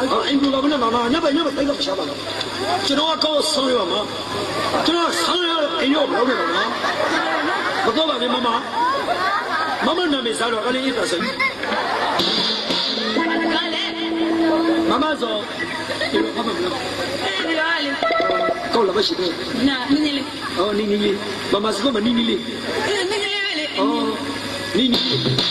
အိမ်ကူကမနဲ့မမညဘညဘသိတော့ရှာပါတော့ကျွန်တော်ကောက်ဆောင်းရပါမကျွန်တော်ဆောင်းရအိမ်ရောမလုပ်နေပါမမတော့ပါနဲ့မမမမနာမည်စားတော့ကလေး ít တာစိဘာလဲမမဆိုဒီမမမဒီလိုလေကောက်လာမရှိဘူးနာနင်းလေအော်နီနီလေးမမစကမနီနီလေးနင်းလေလေအော်နီနီ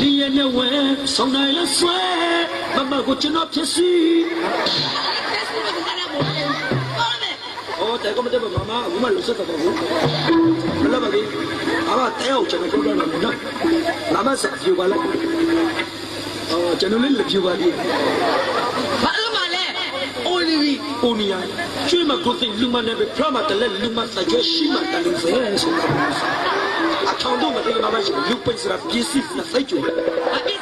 နီရဲ့နဲ့ဝဲဆောင်းနိုင်လို့ဆွဲ မမကိုကျွန်တော်ဖြစ်စီတက်စလို့ကလာမို့ဟုတ်တယ်အော်တဲကမတဲ့မမအခုမှလွတ်ဆက်တော့ဘူးမလာပါဘူးအမတဲအောင်ကျွန်တော်ပြောတော့မယ်နော်မမဆက်ပြပါလားအော်ကျွန်တော်လည်းပြပါလိမ့်ဘာလို့မလဲအိုလီဗီအိုနီယာကျွေးမကိုသိလူမနဲ့ပဲဖရမတလဲလူမတကြရှိမတလူပဲဆိုတာအထောင်တော့မတကယ်မရှိလူပိစရာပြည့်စစ်နဲ့စိတ်ကြွအပစ္စည်း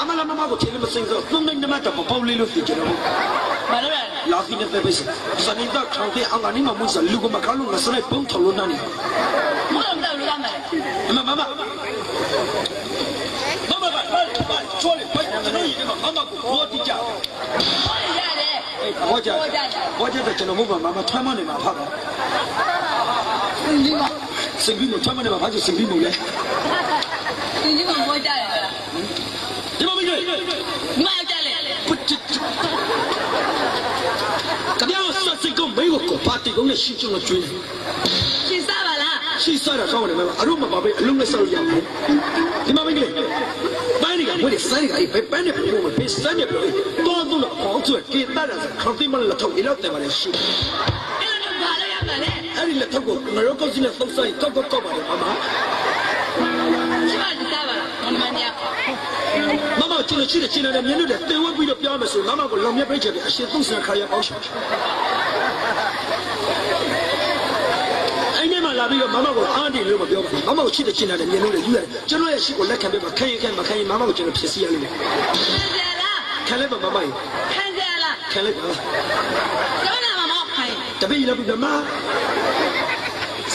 မမလာမမကိုချေမစင်တော့သုံးနေနမတော့ပေါ့လေးလို့ဖြစ်ကြတော့ဘာလို့လဲလာဖီနဲ့ပဲပဲစနိဒထောင်တဲ့အင်္ဂါနီမမှုစလူကမကားလို့ငါစလိုက်ပုံထော်လို့နာနေမလို့တော့လူကမယ်မမမမမကဘာချောလေဘာကျွန်တော်ရင်မမကိုဘောတိကြဟောရတယ်ဘောကြဘောကြတဲ့ကျွန်တော်မမမထွမ်းမနေမှာဖတ်ပါဒီမှာစင်ပြီးမထွမ်းမနေမှာဘာလို့စင်ပြီးမလဲဒီဒီမှာဟောကြတယ် ဒီမမကြီး မအောင်ကြလေ ပချစ်ကပြောစစိတ်ကမေကို ပါတီကုန်းနဲ့ရှင်းချင်လို့ကျွေးရှင်းစားပါလားရှိစားတာကောင်းတယ်မမအရုမပါပဲအလုံးနဲ့ဆောက်ရအောင်ဒီမမကြီးပန်းနေကဝယ်ဆိုင်ကပဲပန်းနေပုံပဲစမ်းနေပြီတော့တော့အောင်ကျွေးကေတာတာခေါတိမလထုတ်ရတော့တယ်ပါလေရှိအဲ့တော့ဘာလို့ရမှာလဲအဲ့ဒီလက်ထုတ်ကိုငရောကောက်စီနဲ့သုံးဆိုင်ကောက်ကောက်ကောက်ပါလေမမရှင်းပါကြစားပါလားမမညာမမချင်ချင်ချင်တယ်မြင်လို့တယ်တင်ဝက်ပြီးတော့ပြောမယ်ဆိုမမကိုလောင်မြက်ပိတ်ချတယ်အရှင်သုံးဆန်ခါရအောင်ရှာအဲ့ဒီမှာ လာပြီးတော့မမကိုအားတည်လို့မပြောပါမမကိုချစ်တဲ့ချင်တာနဲ့မြင်လို့လည်းယူရတယ်ကျွန်တော်ရဲ့ရှိကိုလက်ခံပေးပါခံရင်ခံမခံရင်မမကိုကျွန်တော်ဖြစ်စီရလိမ့်မယ်ခံလိုက်ပါမမကြီးခံကြလားခံလိုက်ပါကျွန်တော်မမခိုင်းတပည့်လည်းပြမ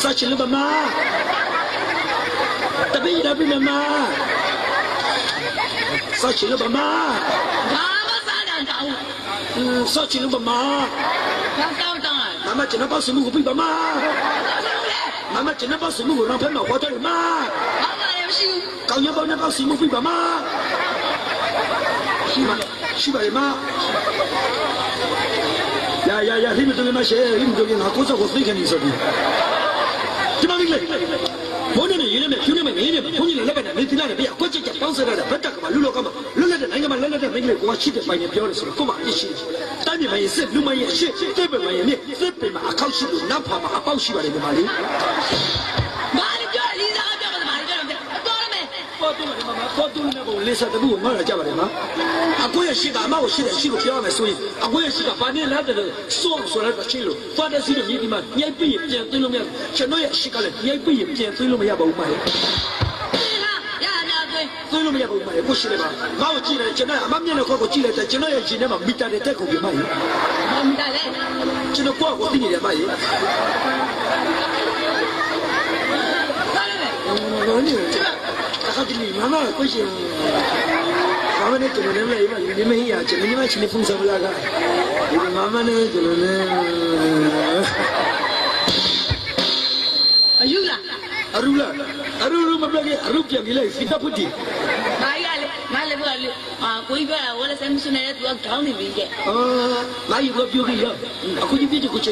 စာချင်လို့မမတပည့်လည်းပြမစာချင်လို့မမဒါမစားတာတောင်းစာချင်လို့မမတောင်းတောင်းတောင်းမမကျွန်တော်ပေါ့စမှုကိုပြပါမ တောင်းလေ 妈妈今天把什么我让朋友花掉了妈， ဘာမှလည်းမရှိဘူး 高年包那把什么背吧妈，是吧？是吧妈？呀呀呀！你们这边那些，你们这边拿锅子我谁看你说的？怎么 ရင်းနဲ့ဖြူးနေမယ်မင်းနဲ့ဘုန်းကြီးလည်းလက်ကနဲ့မင်းသီလာနဲ့ပြကွက်ချစ်ချက်ပေါင်းစရတာဗတ်တက်ကမှလူလောကမှာလွတ်လပ်တဲ့နိုင်ငံမှာလွတ်လပ်တဲ့မိန်းကလေးကိုရှိတဲ့ပိုင်နဲ့ပြောတယ်ဆိုတော့ကို့မှာအရှိတိုင်းပြည်မှာရစ်လူမရရှစ်တိတ်ပင်မှာရမြစ်စစ်ပင်မှာအခောက်ရှိလို့နတ်ဖာမှာအပေါက်ရှိပါတယ်ဒီမှာလေ ပေါ်တူတယ်မမပေါ်တူနေကိုလေးစားတဘူးကိုငါလာကြပါလေမအကိုရဲ့ရှိတာအမကိုရှိတယ်ရှိလို့ပြောရမယ်ဆိုရင်အကိုရဲ့ရှိတာဘာနဲ့လဲတဲ့စောဆိုလိုက်တော့ချင်းလို့ဖာတစီတို့မြေဒီမှာညိုက်ပြီးပြန်သွင်းလို့မရကျွန်တော်ရဲ့ရှိကလည်းညိုက်ပြီးပြန်သွင်းလို့မရပါဘူးမလေးဒီဟာရရသွင်းသွင်းလို့မရပါဘူးမလေးကိုရှိတယ်ပါငါ့ကိုကြည့်တယ်ကျွန်တော်အမမျက်နှာခေါက်ကိုကြည့်လိုက်တယ်ကျွန်တော်ရဲ့ရှင်ထဲမှာမီတာတဲ့တက်ကုန်ပြီမလေးမမတာလေကျွန်တော်ကိုယ့်ကိုသိနေတယ်မလေးဘာလို့လဲဘာနေလဲအခါတည်းမမကိုရှင်ဘာ နဲ့ကျွန်တော်လည်းမလေးမဒီမင်းရကျွန်တော်ညီမချင်းဖုန်းဆက်လာကဒီမမနဲ့ကျွန်တော်လည်းအယူလားအရူလာအရူရူမပြကေအရူပြန်ကြီးလိုက်ဖီတာဖူတီဘာရလဲငါလည်းပြောလေအာကိုကြီးပြောတာဝယ်ဆိုင်မရှိနေတဲ့သူကခေါင်းနေပြီကဲအာလာယူပြောပြီးရအခုဒီပြည့်ကိုချိ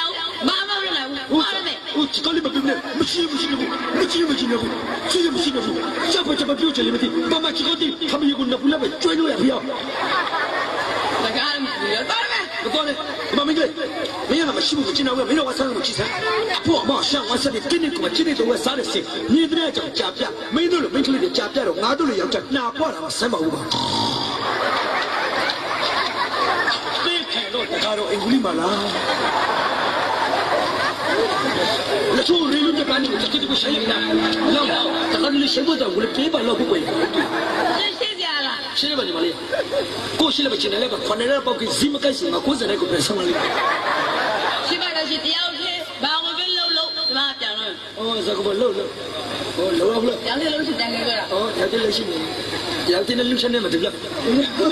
လို့လဲဦးချကလေးမပြင်းနဲ့မရှိမရှိဘူးမရှိမရှိဘူးရှိမရှိဘူးချက်ပချက်ပပြောချင်လေမသိမမချကတိခမီကိုနဘူးလည်းပဲကျွေးလို့ရဖျောက်ဘာကမှမပြောတော့မယ်မတော်နဲ့မမင်းကမင်းကမရှိဘူးမချင်ဘူးမင်းတော့ဝါဆန်းကိုကြည့်စမ်းအဖို့မရှောင်းဝါဆန်းတင်းနေကိုချစ်နေတော့စားတယ်စင်ညီတဲ့ကြောင့်ကြာပြမင်းတို့လိုမင်းကလေးတွေကြာပြတော့ငါတို့လိုယောက်ျားနှာပွားတာမဆမ်းပါဘူးပါသိခံတော့တကားတော့အင်္ဂလိပ်မလား 那说人人这班里这这个谁呀？那么，这个你谁不得我的嘴巴老不会。 ရှင်းရှင်းကြလား ရှင်းရပါညီမလေးကိုရှိလည်းမချင်လည်းပဲခွန်ရဲပေါက်ကဇီမကိုက်စီမှာကိုယ်စတဲ့ကိုပြန်ဆောင်လိုက် ရှင်းပါတော့ရှင်းတရားဦးလေးဘာဝင်ပြီးလှုပ်လှုပ်ဒီမှာပြန်လို့ အော်ဇာကဘလို့လို့ဟောလောလော ပြန်လေလို့ရှိတန်ကြီးပြောတာ အော်တရားတယ်ရှိနေတရားတင်လူချင်းနဲ့မတူလား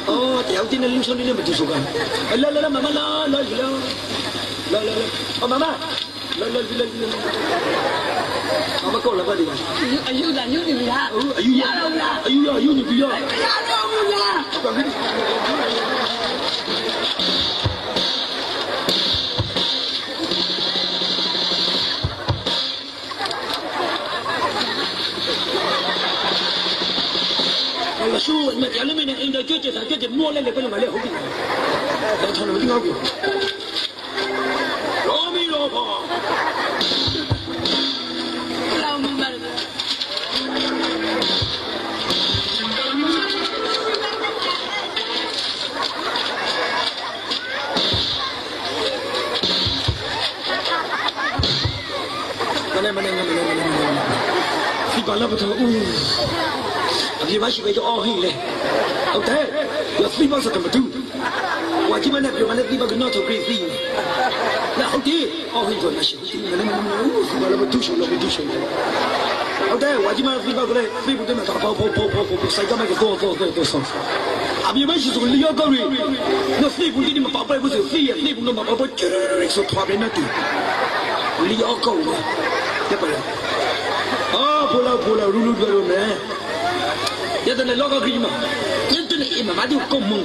အော်တရားတင်လူချင်းနဲ့မတူဆိုကလာလာလာမမလာလာလာလာလာအော်မမ လာလာလာလာမမကောလာပါဒီပါအယူကညွတ်နေလားအော်အယူရတော့လားအယူရအယူနေပြီရရတော့ဘူးလားဟောလရှူမတရားလည်းမင်းအင်တာကြွကြတာကြွကြမောလဲလေဘယ်လိုမလဲဟုတ်ပြီဒါချောင်းလို့ဒီငေါ့ပြီ မနေ့မနေ့မနေ့မနေ့မနေ့ဒီပါလာပတော့ဦးအပြေမရှိပဲတော့အော်ဟင်းလေဟုတ်တယ်ရသီးပါစကမတူဝါကြီးမနဲ့ပြောမနဲ့ဒီဘကတော့တော့ပြည်ပြီးလာဟုတ်တယ်အော်ဟင်းတော့မရှိဘူးမနေ့မနေ့ဒီပါလာပတူရှလို့ပတူရှဟုတ်တယ်ဝါကြီးမဒီဘကလည်းပြည်ဘူးတယ်တော့ပေါ့ပေါ့ပေါ့ပေါ့စိုက်ကမကတော့တော့တော့တော့ဆောအပြေမရှိဆိုလျောက်ကောင်းရီနော်ပြည်ဘူးဒီမှာပေါ့ပေါ့ဆိုပြည်ရပြည်ဘူးတော့ပေါ့ပေါ့ကျရရဆိုထွားပဲနေတယ် လီအောက်ကောက်တယ်ရပါလားအာဖိုလာဖိုလာရူလူပြောလို့မယ်ရတဲ့လောကကြီးမှာညတဲ့အိမ်မှာမတူကုန်းမ